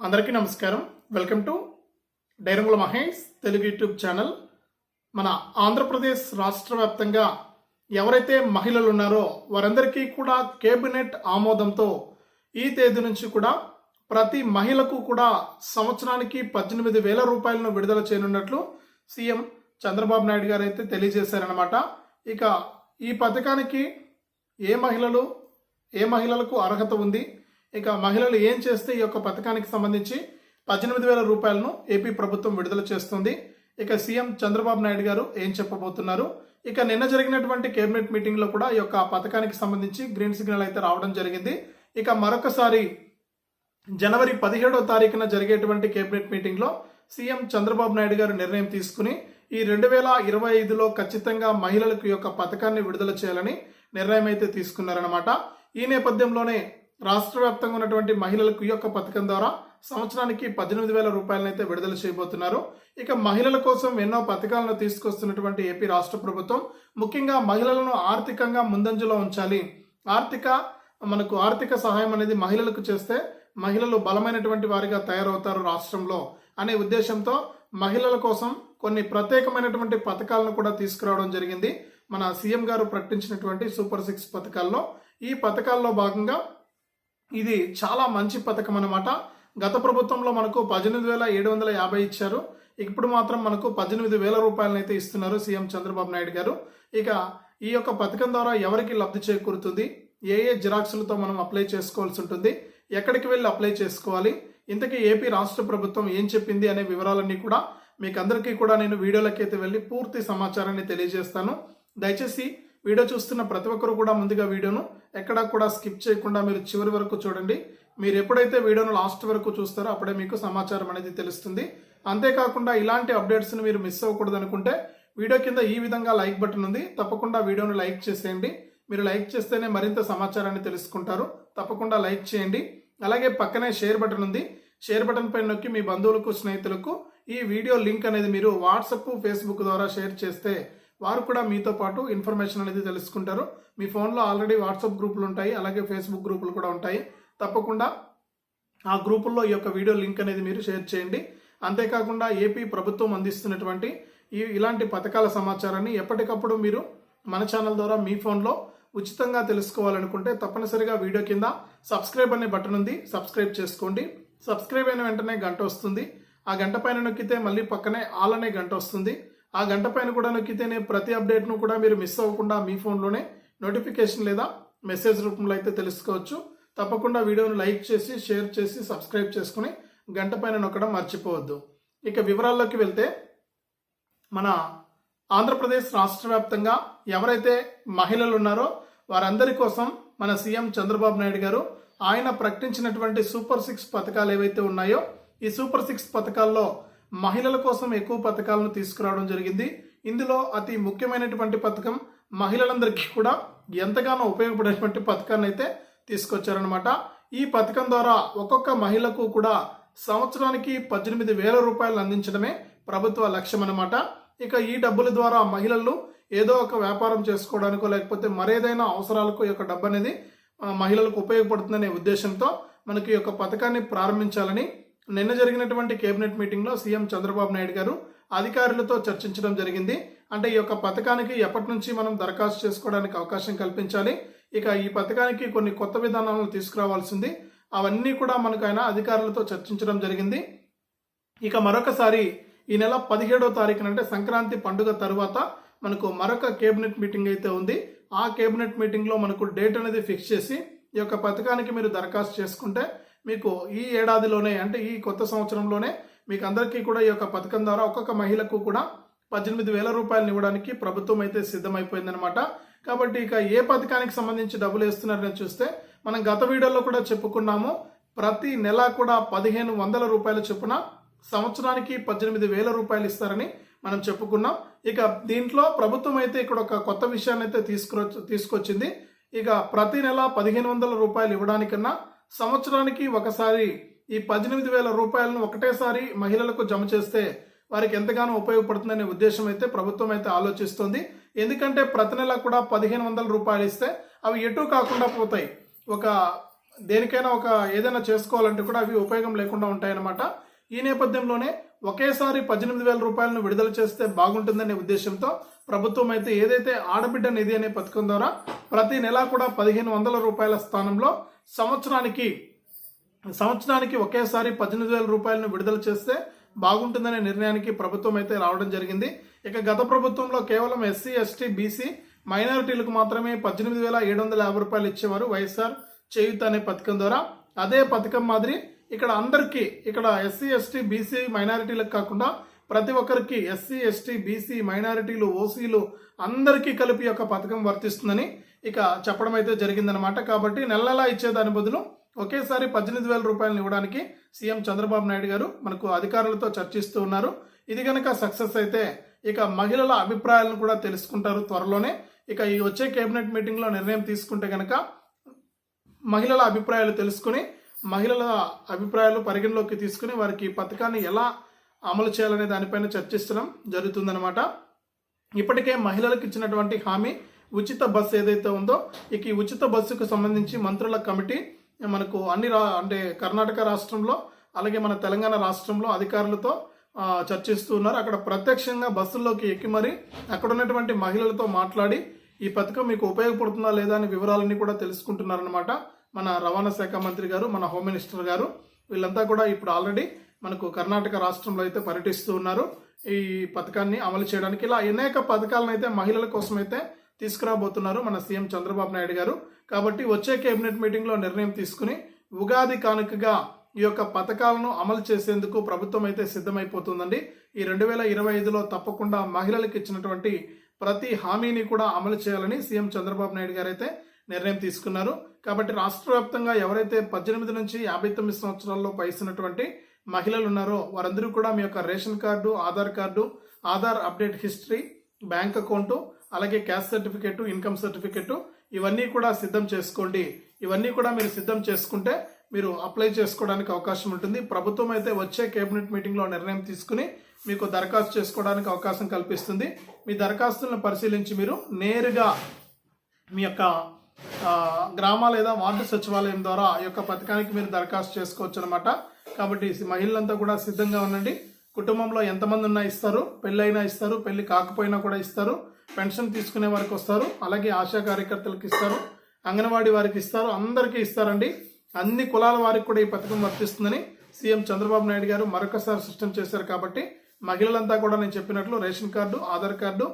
అందరికీ నమస్కారం. Welcome to డైరంగుల మహేష్ తెలుగు యూట్యూబ్ ఛానల్. మన ఆంధ్రప్రదేశ్ రాష్ట్ర వ్యాప్తంగా ఎవరైతే మహిళలు ఉన్నారో వారందరికీ కూడా కేబినెట్ ఆమోదంతో ఈ తేదీ నుంచి కూడా ప్రతి మహిళకు కూడా సంవత్సరానికి పద్దెనిమిది వేల రూపాయలను విడుదల చేయనున్నట్లు సీఎం చంద్రబాబు నాయుడు గారు అయితే తెలియజేశారనమాట ఇక ఈ పథకానికి ఏ మహిళలు ఏ మహిళలకు అర్హత ఉంది? ఇక మహిళలు ఏం చేస్తే ఈ యొక్క పథకానికి సంబంధించి పద్దెనిమిది వేల రూపాయలను ఏపీ ప్రభుత్వం విడుదల చేస్తుంది. ఇక సీఎం చంద్రబాబు నాయుడు గారు ఏం చెప్పబోతున్నారు? ఇక నిన్న జరిగినటువంటి కేబినెట్ మీటింగ్లో కూడా ఈ యొక్క పథకానికి సంబంధించి గ్రీన్ సిగ్నల్ అయితే రావడం జరిగింది. ఇక మరొకసారి జనవరి పదిహేడో తారీఖున జరిగేటువంటి కేబినెట్ మీటింగ్లో సీఎం చంద్రబాబు నాయుడు గారు నిర్ణయం తీసుకుని ఈ రెండు వేల ఇరవై ఐదులో ఖచ్చితంగా మహిళలకు ఈ యొక్క పథకాన్ని విడుదల చేయాలని నిర్ణయం అయితే తీసుకున్నారనమాట ఈ నేపథ్యంలోనే రాష్ట్ర వ్యాప్తంగా ఉన్నటువంటి మహిళలకు ఈ యొక్క పథకం ద్వారా సంవత్సరానికి పద్దెనిమిది వేల రూపాయలను అయితే విడుదల చేయబోతున్నారు. ఇక మహిళల కోసం ఎన్నో పథకాలను తీసుకొస్తున్నటువంటి ఏపీ రాష్ట్ర ప్రభుత్వం ముఖ్యంగా మహిళలను ఆర్థికంగా ముందంజలో ఉంచాలి. ఆర్థిక మనకు ఆర్థిక సహాయం అనేది మహిళలకు చేస్తే మహిళలు బలమైనటువంటి వారిగా తయారవుతారు రాష్ట్రంలో అనే ఉద్దేశంతో మహిళల కోసం కొన్ని ప్రత్యేకమైనటువంటి పథకాలను కూడా తీసుకురావడం జరిగింది. మన సీఎం గారు ప్రకటించినటువంటి సూపర్ సిక్స్ పథకాల్లో ఈ పథకాల్లో భాగంగా ఇది చాలా మంచి పథకం అనమాట గత ప్రభుత్వంలో మనకు పద్దెనిమిది వేల ఏడు వందల యాభై ఇచ్చారు. ఇప్పుడు మాత్రం మనకు పద్దెనిమిది వేల రూపాయలను అయితే ఇస్తున్నారు సీఎం చంద్రబాబు నాయుడు గారు. ఇక ఈ యొక్క పథకం ద్వారా ఎవరికి లబ్ధి చేకూరుతుంది? ఏ ఏ జిరాక్సులతో మనం అప్లై చేసుకోవాల్సి ఉంటుంది? ఎక్కడికి వెళ్ళి అప్లై చేసుకోవాలి? ఇంతకీ ఏపీ రాష్ట్ర ప్రభుత్వం ఏం చెప్పింది అనే వివరాలన్నీ కూడా మీకు అందరికీ కూడా నేను వీడియోలకైతే అయితే వెళ్ళి పూర్తి సమాచారాన్ని తెలియజేస్తాను. దయచేసి వీడియో చూస్తున్న ప్రతి ఒక్కరు కూడా ముందుగా వీడియోను ఎక్కడా కూడా స్కిప్ చేయకుండా మీరు చివరి వరకు చూడండి. మీరు ఎప్పుడైతే వీడియోను లాస్ట్ వరకు చూస్తారో అప్పుడే మీకు సమాచారం అనేది తెలుస్తుంది. అంతేకాకుండా ఇలాంటి అప్డేట్స్ని మీరు మిస్ అవ్వకూడదు అనుకుంటే వీడియో కింద ఈ విధంగా లైక్ బటన్ ఉంది. తప్పకుండా వీడియోను లైక్ చేసేయండి. మీరు లైక్ చేస్తేనే మరింత సమాచారాన్ని తెలుసుకుంటారు. తప్పకుండా లైక్ చేయండి. అలాగే పక్కనే షేర్ బటన్ ఉంది. షేర్ బటన్ పైన నొక్కి మీ బంధువులకు స్నేహితులకు ఈ వీడియో లింక్ అనేది మీరు వాట్సప్ ఫేస్బుక్ ద్వారా షేర్ చేస్తే వారు కూడా మీతో పాటు ఇన్ఫర్మేషన్ అనేది తెలుసుకుంటారు. మీ ఫోన్లో ఆల్రెడీ వాట్సాప్ గ్రూపులు ఉంటాయి అలాగే ఫేస్బుక్ గ్రూపులు కూడా ఉంటాయి. తప్పకుండా ఆ గ్రూపుల్లో ఈ యొక్క వీడియో లింక్ అనేది మీరు షేర్ చేయండి. అంతేకాకుండా ఏపీ ప్రభుత్వం అందిస్తున్నటువంటి ఈ ఇలాంటి పథకాల సమాచారాన్ని ఎప్పటికప్పుడు మీరు మన ఛానల్ ద్వారా మీ ఫోన్లో ఉచితంగా తెలుసుకోవాలనుకుంటే తప్పనిసరిగా వీడియో కింద సబ్స్క్రైబ్ అనే బటన్ ఉంది. సబ్స్క్రైబ్ చేసుకోండి. సబ్స్క్రైబ్ అయిన వెంటనే గంట వస్తుంది. ఆ గంట పైన నొక్కితే మళ్ళీ పక్కనే ఆల్ అనే గంట వస్తుంది. ఆ గంట పైన కూడా నొక్కితేనే ప్రతి అప్డేట్ను కూడా మీరు మిస్ అవ్వకుండా మీ ఫోన్లోనే నోటిఫికేషన్ లేదా మెసేజ్ రూపంలో అయితే తెలుసుకోవచ్చు. తప్పకుండా వీడియోను లైక్ చేసి షేర్ చేసి సబ్స్క్రైబ్ చేసుకుని గంట పైన నొక్కడం మర్చిపోవద్దు. ఇక వివరాల్లోకి వెళ్తే మన ఆంధ్రప్రదేశ్ రాష్ట్ర వ్యాప్తంగా ఎవరైతే మహిళలు ఉన్నారో వారందరి కోసం మన సీఎం చంద్రబాబు నాయుడు గారు ఆయన ప్రకటించినటువంటి సూపర్ సిక్స్ పథకాలు ఏవైతే ఉన్నాయో ఈ సూపర్ సిక్స్ పథకాల్లో మహిళల కోసం ఎక్కువ పథకాలను తీసుకురావడం జరిగింది. ఇందులో అతి ముఖ్యమైనటువంటి పథకం మహిళలందరికీ కూడా ఎంతగానో ఉపయోగపడేటువంటి పథకాన్ని అయితే తీసుకొచ్చారనమాట ఈ పథకం ద్వారా ఒక్కొక్క మహిళకు కూడా సంవత్సరానికి పద్దెనిమిది వేల రూపాయలు అందించడమే ప్రభుత్వ లక్ష్యం అనమాట ఇక ఈ డబ్బుల ద్వారా మహిళలు ఏదో ఒక వ్యాపారం చేసుకోవడానికో లేకపోతే మరేదైనా అవసరాలకు ఈ యొక్క డబ్బు అనేది మహిళలకు ఉపయోగపడుతుందనే ఉద్దేశంతో మనకి ఈ యొక్క పథకాన్ని ప్రారంభించాలని నిన్న జరిగినటువంటి కేబినెట్ మీటింగ్లో సీఎం చంద్రబాబు నాయుడు గారు అధికారులతో చర్చించడం జరిగింది. అంటే ఈ యొక్క పథకానికి ఎప్పటి నుంచి మనం దరఖాస్తు చేసుకోవడానికి అవకాశం కల్పించాలి. ఇక ఈ పథకానికి కొన్ని కొత్త విధానాలను తీసుకురావాల్సింది. అవన్నీ కూడా మనకు ఆయన అధికారులతో చర్చించడం జరిగింది. ఇక మరొకసారి ఈ నెల పదిహేడో తారీఖున అంటే సంక్రాంతి పండుగ తరువాత మనకు మరొక కేబినెట్ మీటింగ్ అయితే ఉంది. ఆ కేబినెట్ మీటింగ్లో మనకు డేట్ అనేది ఫిక్స్ చేసి ఈ యొక్క పథకానికి మీరు దరఖాస్తు చేసుకుంటే మీకు ఈ ఏడాదిలోనే అంటే ఈ కొత్త సంవత్సరంలోనే మీకు అందరికీ కూడా ఈ యొక్క పథకం ద్వారా ఒక్కొక్క మహిళకు కూడా పద్దెనిమిది వేల రూపాయలు ఇవ్వడానికి ప్రభుత్వం అయితే సిద్ధమైపోయిందనమాట కాబట్టి ఇక ఏ పథకానికి సంబంధించి డబ్బులు వేస్తున్నారని చూస్తే మనం గత వీడియోలో కూడా చెప్పుకున్నాము. ప్రతి నెల కూడా పదిహేను వందల రూపాయల చొప్పున సంవత్సరానికి పద్దెనిమిది వేల రూపాయలు ఇస్తారని మనం చెప్పుకున్నాం. ఇక దీంట్లో ప్రభుత్వం అయితే ఇక్కడ ఒక కొత్త విషయాన్ని అయితే తీసుకురో తీసుకొచ్చింది. ఇక ప్రతి నెల పదిహేను వందల రూపాయలు ఇవ్వడానికన్నా సంవత్సరానికి ఒకసారి ఈ పద్దెనిమిది వేల రూపాయలను ఒకటేసారి మహిళలకు జమ చేస్తే వారికి ఎంతగానో ఉపయోగపడుతుందనే ఉద్దేశం అయితే ప్రభుత్వం అయితే ఆలోచిస్తుంది. ఎందుకంటే ప్రతి నెల కూడా పదిహేను వందల రూపాయలు ఇస్తే అవి ఎటు కాకుండా పోతాయి. ఒక దేనికైనా ఒక ఏదైనా చేసుకోవాలంటే కూడా అవి ఉపయోగం లేకుండా ఉంటాయన్నమాట. ఈ నేపథ్యంలోనే ఒకేసారి పద్దెనిమిది వేల రూపాయలను విడుదల చేస్తే బాగుంటుందనే ఉద్దేశంతో ప్రభుత్వం అయితే ఏదైతే ఆడబిడ్డ నిధి అనే పథకం ద్వారా ప్రతి నెలా కూడా పదిహేను వందల రూపాయల స్థానంలో సంవత్సరానికి సంవత్సరానికి ఒకేసారి పద్దెనిమిది వేల రూపాయలను విడుదల చేస్తే బాగుంటుందనే నిర్ణయానికి ప్రభుత్వం అయితే రావడం జరిగింది. ఇక గత ప్రభుత్వంలో కేవలం ఎస్సీ ఎస్టీ బీసీ మైనారిటీలకు మాత్రమే పద్దెనిమిది వేల ఏడు వందల యాభై రూపాయలు ఇచ్చేవారు వైఎస్ఆర్ చేయుత అనే పథకం ద్వారా. అదే పథకం మాదిరి ఇక్కడ అందరికీ ఇక్కడ ఎస్సీ ఎస్టీ బీసీ మైనారిటీలకు కాకుండా ప్రతి ఒక్కరికి ఎస్సీ ఎస్టీ బీసీ మైనారిటీలు ఓసీలు అందరికీ కలిపి ఒక పథకం వర్తిస్తుందని ఇక చెప్పడం అయితే జరిగిందనమాట కాబట్టి నెల నెలా ఇచ్చే దాని బదులు ఒకేసారి పద్దెనిమిది వేల రూపాయలను ఇవ్వడానికి సీఎం చంద్రబాబు నాయుడు గారు మనకు అధికారులతో చర్చిస్తూ ఉన్నారు. ఇది కనుక సక్సెస్ అయితే ఇక మహిళల అభిప్రాయాలను కూడా తెలుసుకుంటారు త్వరలోనే. ఇక ఈ వచ్చే కేబినెట్ మీటింగ్లో నిర్ణయం తీసుకుంటే కనుక మహిళల అభిప్రాయాలు తెలుసుకుని మహిళల అభిప్రాయాలు పరిగణలోకి తీసుకుని వారికి ఈ పథకాన్ని ఎలా అమలు చేయాలనే దానిపైన చర్చిస్తడం జరుగుతుందన్నమాట. ఇప్పటికే మహిళలకు ఇచ్చినటువంటి హామీ ఉచిత బస్సు ఏదైతే ఉందో ఇక ఈ ఉచిత బస్సుకు సంబంధించి మంత్రుల కమిటీ మనకు అన్ని రా అంటే కర్ణాటక రాష్ట్రంలో అలాగే మన తెలంగాణ రాష్ట్రంలో అధికారులతో చర్చిస్తూ ఉన్నారు. అక్కడ ప్రత్యక్షంగా బస్సుల్లోకి ఎక్కి మరి అక్కడ ఉన్నటువంటి మహిళలతో మాట్లాడి ఈ పథకం మీకు ఉపయోగపడుతుందా లేదా అనే వివరాలన్నీ కూడా తెలుసుకుంటున్నారనమాట మన రవాణా శాఖ మంత్రి గారు మన హోమ్ మినిస్టర్ గారు. వీళ్ళంతా కూడా ఇప్పుడు ఆల్రెడీ మనకు కర్ణాటక రాష్ట్రంలో అయితే పర్యటిస్తూ ఉన్నారు ఈ పథకాన్ని అమలు చేయడానికి. ఇలా అనేక పథకాలను అయితే మహిళల కోసం అయితే తీసుకురాబోతున్నారు మన సీఎం చంద్రబాబు నాయుడు గారు. కాబట్టి వచ్చే కేబినెట్ మీటింగ్లో నిర్ణయం తీసుకుని ఉగాది కానుకగా ఈ యొక్క పథకాలను అమలు చేసేందుకు ప్రభుత్వం అయితే సిద్ధమైపోతుందండి. ఈ రెండు వేల ఇరవై ఐదులో తప్పకుండా మహిళలకు ఇచ్చినటువంటి ప్రతి హామీని కూడా అమలు చేయాలని సీఎం చంద్రబాబు నాయుడు గారు అయితే నిర్ణయం తీసుకున్నారు. కాబట్టి రాష్ట్ర వ్యాప్తంగా ఎవరైతే పద్దెనిమిది నుంచి యాభై తొమ్మిది సంవత్సరాల్లో పైసినటువంటి మహిళలు ఉన్నారో వారందరూ కూడా మీ యొక్క ration card Aadhaar card Aadhaar update history bank account అలాగే క్యాష్ సర్టిఫికేటు ఇన్కమ్ సర్టిఫికేటు ఇవన్నీ కూడా సిద్ధం చేసుకోండి. ఇవన్నీ కూడా మీరు సిద్ధం చేసుకుంటే మీరు అప్లై చేసుకోవడానికి అవకాశం ఉంటుంది. ప్రభుత్వం అయితే వచ్చే కేబినెట్ మీటింగ్లో నిర్ణయం తీసుకుని మీకు దరఖాస్తు చేసుకోవడానికి అవకాశం కల్పిస్తుంది. మీ దరఖాస్తులను పరిశీలించి మీరు నేరుగా మీ యొక్క గ్రామ లేదా వార్డు సచివాలయం ద్వారా ఈ యొక్క పథకానికి మీరు దరఖాస్తు చేసుకోవచ్చు అనమాట కాబట్టి మహిళలంతా కూడా సిద్ధంగా ఉండండి. కుటుంబంలో ఎంతమంది ఉన్నా ఇస్తారు పెళ్ళైనా ఇస్తారు పెళ్ళి కాకపోయినా కూడా ఇస్తారు పెన్షన్ తీసుకునే వారికి వస్తారు అలాగే ఆశా కార్యకర్తలకు ఇస్తారు అంగన్వాడీ వారికి ఇస్తారు అందరికీ ఇస్తారండి. అన్ని కులాల వారికి కూడా ఈ పథకం వర్తిస్తుందని సీఎం చంద్రబాబు నాయుడు గారు మరొకసారి స్పష్టం చేశారు కాబట్టి మహిళలంతా కూడా నేను చెప్పినట్లు ration card Aadhaar card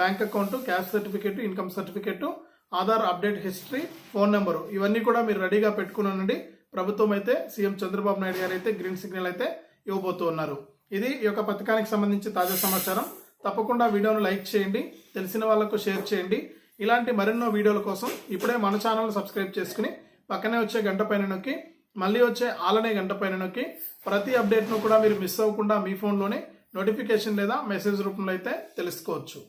bank account caste certificate income certificate Aadhaar update history phone number ఇవన్నీ కూడా మీరు రెడీగా పెట్టుకున్నానండి. ప్రభుత్వం అయితే సీఎం చంద్రబాబు నాయుడు గారు అయితే గ్రీన్ సిగ్నల్ అయితే ఇవ్వబోతూ ఉన్నారు. ఇది ఈ యొక్క పథకానికి సంబంధించి తాజా సమాచారం. తప్పకుండా వీడియోను లైక్ చేయండి తెలిసిన వాళ్ళకు షేర్ చేయండి. ఇలాంటి మరెన్నో వీడియోల కోసం ఇప్పుడే మన ఛానల్ సబ్స్క్రైబ్ చేసుకుని పక్కనే వచ్చే గంట పైన నొక్కి మళ్ళీ వచ్చే ఆలనే గంట పైన నొక్కి ప్రతి అప్డేట్ను కూడా మీరు మిస్ అవ్వకుండా మీ ఫోన్లోనే నోటిఫికేషన్ లేదా మెసేజ్ రూపంలో అయితే తెలుసుకోవచ్చు.